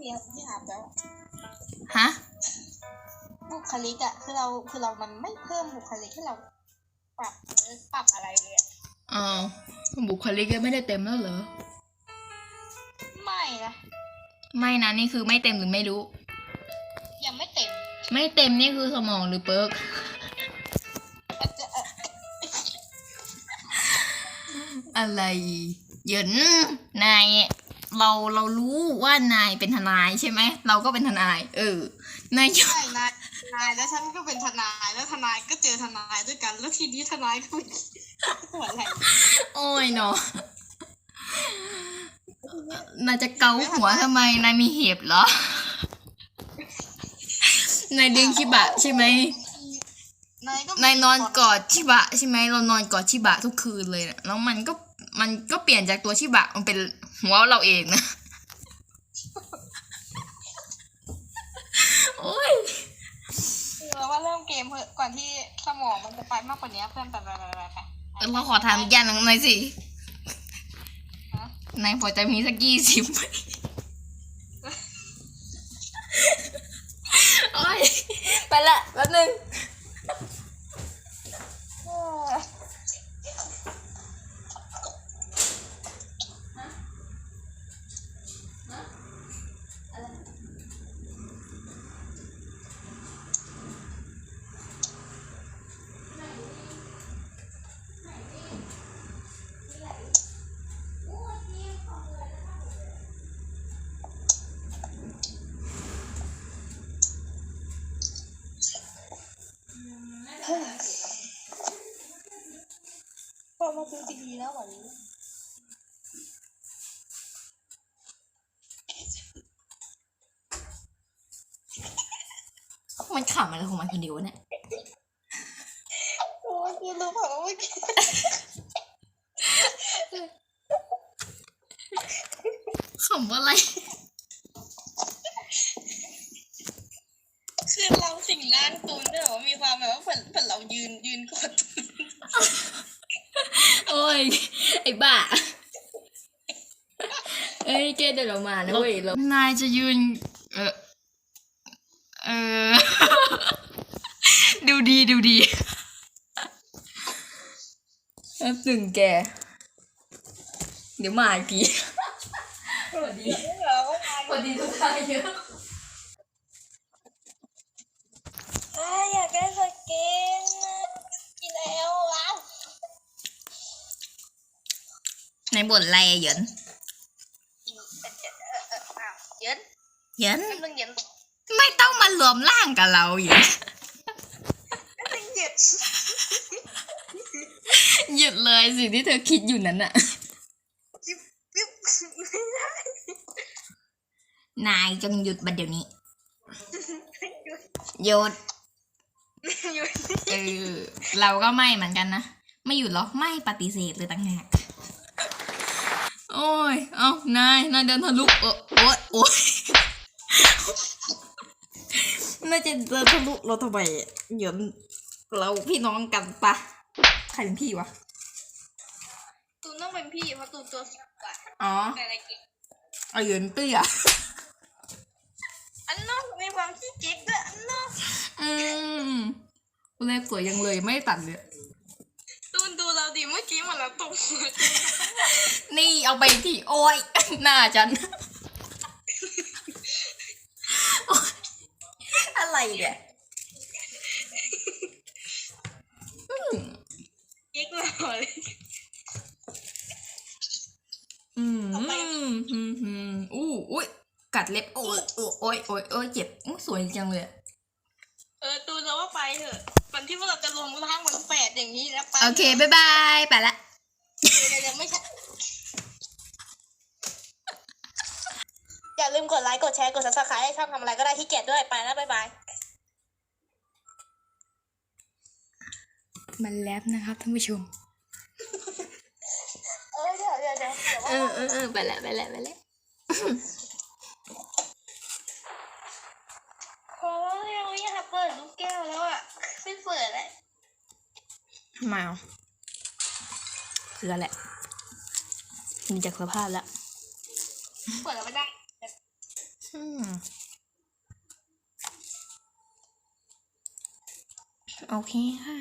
มีที่ถามแล้วฮะบุคลิกอะคือเราคือเรามันไม่เพิ่มบุคลิกให้เราปรับปรับอะไรเลยอะอ้าวบุคลิกยังไม่ได้เต็มแล้วเหรอ ไม่นะไม่นะนี่คือไม่เต็มหรือไม่รู้ ยังไม่เต็ม ไม่เต็มนี่คือสมองหรือเปิร์กอาจจะเอ่ออะไร เหยินนาย เราเรารู้ว่านายเป็นทนายใช่ไหมเราก็เป็นทนาย เออนายใช่นายนายแล้วฉันก็เป็นทนายแล้วทนายก็เจอทนายด้วยกัน แล้วทีนี้ทนายก็เป็นหัวอะไรโอ้ยเนาะนายจะเกาหัวทำไมนายมีเห็บเหรอนายดึงชิบะใช่ไหมนายก็นายนอนกอดชิบะใช่ไหมเรานอนกอดชิบะทุกคืนเลยนะแล้วมันก็ มันก็เปลี่ยนจากตัวชิบะมันเป็นหัวเราเองนะ โอ้ยเราว่าเริ่มเกมเถอะก่อนที่สมองมันจะไปมากกว่านี้เพื่อนไปไปไปไปไปเราขอถามอีกอย่างหนึงหน่อยสิฮะนายพอจะมีสักยี่สิบไหมโอ้ยไปละแป๊บนึง เออ พอมาดูดีแล้ววันนี้มันขำอะไรของมันคนเดียวเนี่ยโอ้ยคือรู้เปล่าว่าเมื่อกี้ขำอะไร คือเราสิ่งด้านตูนเนี่ยแบบว่ามีความแบบว่าเหมือนเหมือนเรายืนยืนกด โอ้ย ไอ้บ้า เอ้ยเกดเดินออกมานะเว้ยแล้วนายจะยืน เออเออ ดูดีดูดีแป๊บหนึ่งแก เดี๋ยวมาอีกที สวัสดีเราสวัสดีทุกท่านเยอะ อยากได้สกินกินแล้วว้าว ในบทอะไรอะเหยินเย็นเหยินมันต้องเย็นไม่ต้องมารวมร่างกับเราเหยินมันต้องเย็นหยุดเลยสิ่งที่เธอคิดอยู่นั้นอะปิ๊บไม่ได้นายจงหยุดบัดเดี๋ยวนี้หยุดหยุดหยุดเออเราก็ไม่เหมือนกันนะ ไม่หยุดหรอ ไม่ปฏิเสธเลยต่างหาก โอ้ย เอานาย นายเดินทะลุเออโอ้ยโอ้ยนายจะเดินทะลุเราทำไมเหยินเราพี่น้องกันปะ ใครเป็นพี่วะ ตูนต้องเป็นพี่เพราะตูนตัวสูงกว่าอ๋อแต่อะไรกินเอาเหยินเตี้ยอันนอกมีความขี้เก๊กด้วยอันนอกอืมแรกสวยยังเลยไม่ตัดเลยตูน ดูเราดิเมื่อกี้เหมือนเราตกหัวนี่เอาไปที่โอ้ยหน้าฉันโอ๊ยอะไรเนี่ยเก๊กเราเลยอืมอืมอืมอืมอู้อุ้ยกัดเล็บโอ้ยโอ้ยโอ้ยโอ้ยโอ้ยเจ็บอู้สวยจังเลยอะเออ ตูนเราว่าไปเถอะ วันที่พวกเราจะรวมร่างมันแปดอย่างนี้แล้วไปโอเคบ๊ายบายไปละ เดี๋ยวเดี๋ยวไม่ใช่อย่าลืมกดไลค์ กดแชร์ กด subscribe ให้ช่องทำอะไรก็ได้ที่เกียจด้วยไปแล้วบ๊ายบาย มันแลบนะครับท่านผู้ชม เออเดี๋ยวเดี๋ยวเดี๋ยวเดี๋ยวเอว่า อเออเออไปแล้วไปแล้วไปแล้ว แล้วยังไม่อยากเปิดลูกแก้วแล้วอะไม่เปิดเลยทำไมอะคืออะไรมีจากสภาพแล้วเปิดแล้วไม่ได้หอืมโอเคค่ะ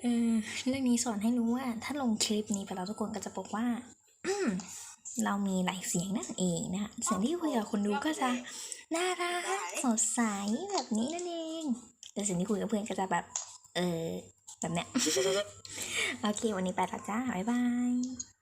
เออเรื่องนี้สอนให้รู้ว่า ถ้าลงคลิปนี้ไปแล้วทุกคนก็จะบอกว่า เรามีหลายเสียงนั่นเองนะคะเสียงที่คุยกับคนดูก็จะน่ารักสดใสแบบนี้นั่นเอง แต่เสียงที่คุยกับเพื่อนก็จะแบบ เออแบบเนี้ย โอเค วันนี้ไปละจ้า บ๊ายบาย